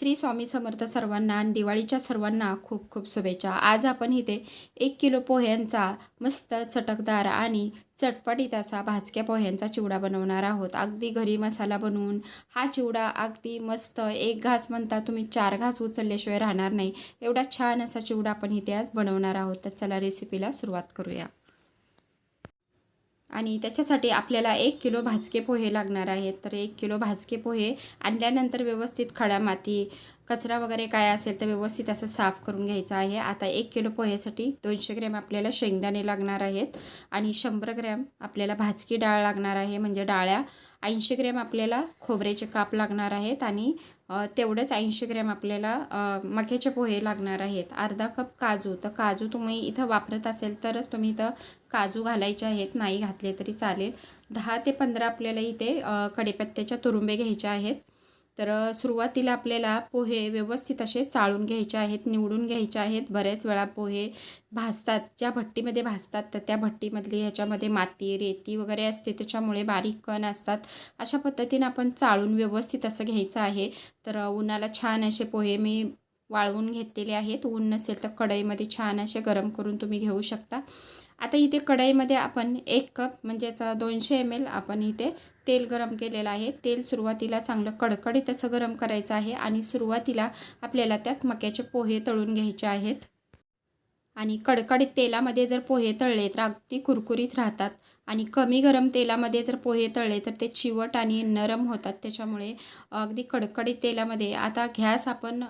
श्री स्वामी समर्थ सर्वांना आणि दिवाळीच्या सर्वांना खूप खूप शुभेच्छा. आज आपण इथे एक किलो पोह्यांचा मस्त चटकदार आणि चटपटीत असा भाजक्या पोह्यांचा चिवडा बनवणार आहोत. अगदी घरी मसाला बनवून हा चिवडा अगदी मस्त एक घास म्हणता तुम्ही चार घास उचलल्याशिवाय राहणार नाही. एवढा छान असा चिवडा आपण इथे आज बनवणार आहोत. तर चला रेसिपीला सुरुवात करूया. आणि त्याच्यासाठी आपल्याला एक किलो भाजके पोहे लागणार आहेत. तर एक किलो भाजके पोहे आणल्यानंतर व्यवस्थित खडा माती कचरा वगैरे काय असेल तर व्यवस्थित असं साफ करून घ्यायचं आहे. आता एक किलो पोह्यासाठी दोनशे ग्रॅम आपल्याला शेंगदाणे लागणार आहेत आणि शंभर ग्रॅम आपल्याला भाजकी डाळ लागणार आहे. म्हणजे डाळ्या ऐंशी ग्रॅम आपल्याला खोबऱ्याचे काप लागणार आहेत आणि तेवढंच ऐंशी ग्रॅम आपल्याला मक्याचे पोहे लागणार आहेत. अर्धा कप काजू. तर काजू तुम्ही इथं वापरत असेल तरच तुम्ही इथं काजू घालायचे आहेत. नाही घातले तरी चालेल. दहा ते पंधरा आपल्याला इथे कडेपत्त्याच्या तुरुंबे घ्यायच्या आहेत. तर सुरुवातीला आपल्याला पोहे व्यवस्थित असे चाळून घ्यायचे आहेत निवडून घ्यायचे आहेत. बरेच वेळा पोहे भाजतात ज्या भट्टीमध्ये भाजतात तर त्या भट्टीमधली ह्याच्यामध्ये माती रेती वगैरे असते त्याच्यामुळे बारीक कण असतात. अशा पद्धतीने आपण चाळून व्यवस्थित असं घ्यायचं आहे. तर उन्हाला छान असे पोहे मी वाळवून घेतलेले आहेत. ऊन नसेल तर कढईमध्ये छान असे गरम करून तुम्ही घेऊ शकता. आता इथे कढईमध्ये आपण एक कप म्हणजेच दोनशे एम एल आपण इथे तेल गरम केलेलं आहे. तेल सुरुवातीला चांगलं कडकडीत असं गरम करायचं आहे आणि सुरुवातीला आपल्याला त्यात मक्याचे पोहे तळून घ्यायचे आहेत. आणि कडकडीत तेलामध्ये जर पोहे तळले तर अगदी कुरकुरीत राहतात. आणि कमी गरम तेलामध्ये जर पोहे तळले तर ते चिवट आणि नरम होतात. त्याच्यामुळे अगदी कडकडीत तेलामध्ये आता घॅस आपण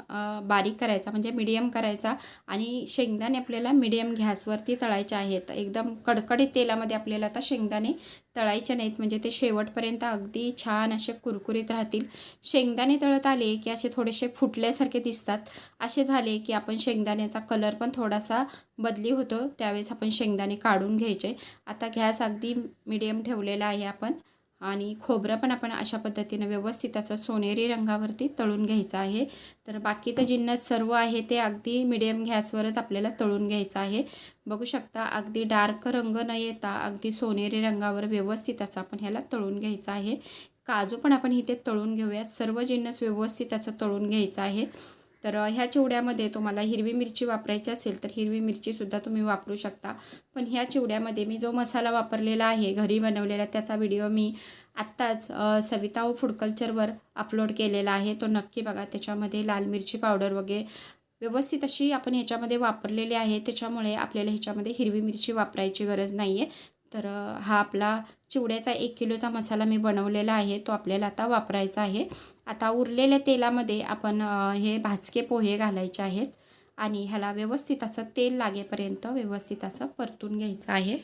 बारीक करायचा म्हणजे मिडियम करायचा आणि शेंगदाणे आपल्याला मिडियम घॅसवरती तळायचे आहेत. एकदम कडकडीत तेलामध्ये आपल्याला आता शेंगदाणे तळायचे नाहीत म्हणजे ते शेवटपर्यंत अगदी छान असे कुरकुरीत राहतील. शेंगदाणे तळत आले की असे थोडेसे फुटल्यासारखे दिसतात. असे झाले की आपण शेंगदाण्याचा कलर पण थोडासा बदली होतो त्यावेळेस आपण शेंगदाणे काढून घ्यायचे. आता गॅस अगदी मिडियम ठेवलेला आहे आपण. आणि खोबरं पण आपण अशा पद्धतीनं व्यवस्थित असं सोनेरी रंगावरती तळून घ्यायचं आहे. तर बाकीचं जिन्नस सर्व आहे ते अगदी मिडियम गॅसवरच आपल्याला तळून घ्यायचं आहे. बघू शकता अगदी डार्क रंग न येता अगदी सोनेरी रंगावर व्यवस्थित असं आपण ह्याला तळून घ्यायचं आहे. काजू पण आपण इथे तळून घेऊया. सर्व जिन्नस व्यवस्थित असं तळून घ्यायचं आहे. तर ह्या चिवड्यामध्ये तुम्हाला हिरवी मिरची वापरायची असेल तर हिरवी मिरचीसुद्धा तुम्ही वापरू शकता. पण ह्या चिवड्यामध्ये मी जो मसाला वापरलेला आहे घरी बनवलेला त्याचा व्हिडिओ मी आत्ताच सविता व फूड कल्चरवर अपलोड केलेला आहे. तो नक्की बघा त्याच्यामध्ये लाल मिरची पावडर वगैरे व्यवस्थित अशी आपण ह्याच्यामध्ये वापरलेली आहे. त्याच्यामुळे आपल्याला ह्याच्यामध्ये हिरवी मिरची वापरायची गरज नाही आहे तर हा आपला चिवड्याचा एक किलोचा मसाला मी बनवलेला आहे. तो आपल्याला आता वापरायचा आहे. आता उरलेल्या तेलामध्ये आपण हे भाजके पोहे घालायचे आहेत आणि ह्याला व्यवस्थित असं तेल लागेपर्यंत व्यवस्थित असं परतून घ्यायचं आहे.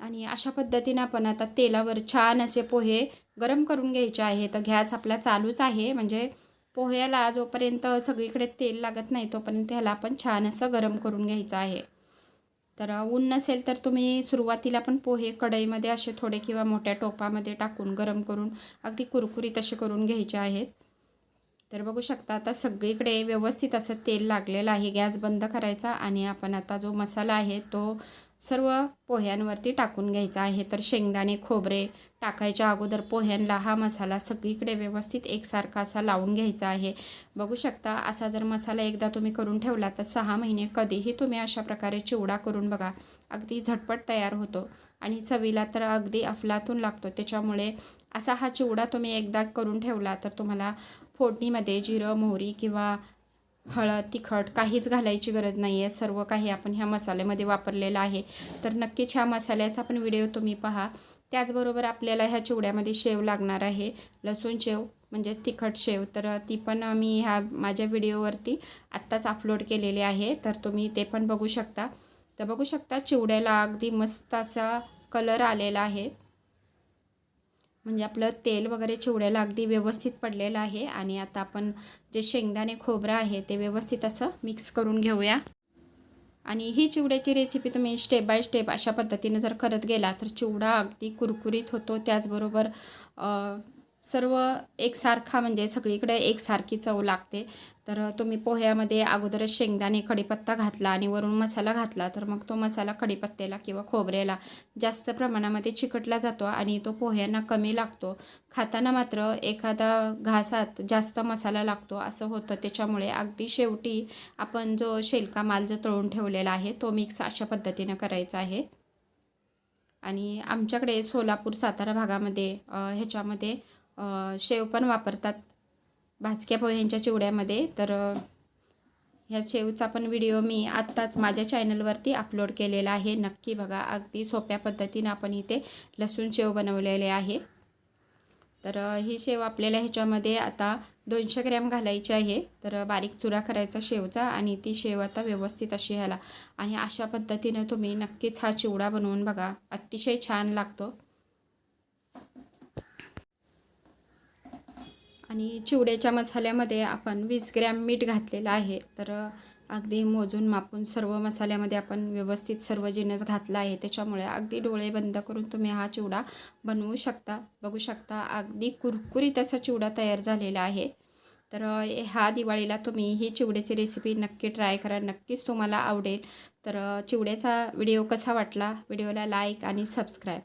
आणि अशा पद्धतीने आपण आता तेलावर छान असे पोहे गरम करून घ्यायचे आहे तर गॅस आपला चालूच आहे. म्हणजे पोह्याला जोपर्यंत सगळीकडे तेल लागत नाही तोपर्यंत ह्याला आपण छान असं गरम करून घ्यायचं आहे. तर ऊन नसेल तर तुम्ही सुरुवातीला पण पोहे कढईमध्ये असे थोडे किंवा मोठ्या टोपामध्ये टाकून गरम करून अगदी कुरकुरीत असे करून घ्यायचे आहेत. तर बघू शकता आता सगळीकडे व्यवस्थित असं तेल लागलेलं आहे. गॅस बंद करायचा आणि आपण आता जो मसाला आहे तो सर्व पोह्यांवरती टाकून घ्यायचा आहे. तर शेंगदाणे खोबरे टाकायच्या अगोदर पोह्यांना हा मसाला सगळीकडे व्यवस्थित एकसारखा असा लावून घ्यायचा आहे. बघू शकता असा जर मसाला एकदा तुम्ही करून ठेवला तर सहा महिने कधीही तुम्ही अशा प्रकारे चिवडा करून बघा. अगदी झटपट तयार होतो आणि चवीला तर अगदी अफलातून लागतो. त्याच्यामुळे असा हा चिवडा तुम्ही एकदा करून ठेवला तर तुम्हाला फोडणीमध्ये जिरं मोहरी किंवा हळद तिखट काहीच घालायची गरज नाही आहे सर्व काही आपण ह्या मसाल्यामध्ये वापरलेलं आहे. तर नक्कीच ह्या मसाल्याचा पण व्हिडिओ तुम्ही पहा. त्याचबरोबर आपल्याला ह्या चिवड्यामध्ये शेव लागणार आहे. लसूण शेव म्हणजेच तिखट शेव. तर ती पण मी ह्या माझ्या व्हिडिओवरती आत्ताच अपलोड केलेली आहे. तर तुम्ही ते पण बघू शकता. तर बघू शकता चिवड्याला अगदी मस्त असा कलर आलेला आहे. म्हणजे आपलं तेल वगैरे चिवड्याला अगदी व्यवस्थित पडलेलं आहे आणि आता आपण जे शेंगदाणे खोबरं आहे ते व्यवस्थित असं मिक्स करून घेऊया. आणि ही चिवड्याची रेसिपी तुम्ही स्टेप बाय स्टेप अशा पद्धतीने जर करत गेला तर चिवडा अगदी कुरकुरीत होतो. त्याचबरोबर सर्व एकसारखा म्हणजे सगळीकडे एकसारखी चव लागते. तर तुम्ही पोह्यामध्ये अगोदरच शेंगदाणे कढीपत्ता घातला आणि वरून मसाला घातला तर मग तो मसाला कढीपत्त्याला किंवा खोबऱ्याला जास्त प्रमाणामध्ये चिकटला जातो आणि तो पोह्यांना कमी लागतो. खाताना मात्र एखादा घासात जास्त मसाला लागतो असं होतं. त्याच्यामुळे अगदी शेवटी आपण जो शेलका माल जो तळून ठेवलेला आहे तो मिक्स अशा पद्धतीनं करायचा आहे. आणि आमच्याकडे सोलापूर सातारा भागामध्ये ह्याच्यामध्ये शेव पण वापरतात. भाजक्या पोह्यांच्या चिवड्यामध्ये. तर ह्या शेवचा पण व्हिडिओ मी आत्ताच माझ्या चॅनलवरती अपलोड केलेला आहे. नक्की बघा अगदी सोप्या पद्धतीनं आपण इथे लसूण शेव बनवलेले आहे. तर ही शेव आपल्याला ह्याच्यामध्ये आता दोनशे ग्रॅम घालायची आहे. तर बारीक चुरा करायचा शेवचा आणि ती शेव आता व्यवस्थित अशी ह्याला. आणि अशा पद्धतीनं तुम्ही नक्कीच हा चिवडा बनवून बघा. अतिशय छान लागतो. आणि चिवड्याच्या मसाल्यामध्ये आपण वीस ग्रॅम मीठ घातलेलं आहे. तर अगदी मोजून मापून सर्व मसाल्यामध्ये आपण व्यवस्थित सर्व जिनस घातला आहे. त्याच्यामुळे अगदी डोळे बंद करून तुम्ही हा चिवडा बनवू शकता. बघू शकता अगदी कुरकुरीत असा चिवडा तयार झालेला आहे. तर ह्या दिवाळीला तुम्ही ही चिवड्याची रेसिपी नक्की ट्राय करा. नक्कीच तुम्हाला आवडेल. तर चिवड्याचा व्हिडिओ कसा वाटला? व्हिडिओला लाईक आणि सबस्क्राईब.